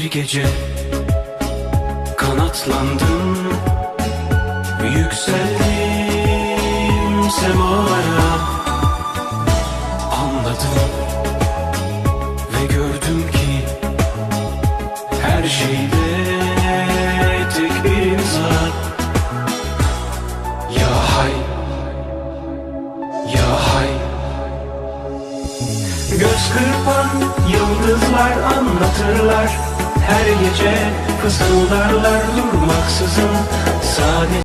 gece kanatlandım. Yükseldim semalara Anladım ve gördüm ki Her şeyde tek bir imza Ya hay Ya hay. Göz kırpan yıldızlar anlatırlar Her gece. Fısıldarlar Sadece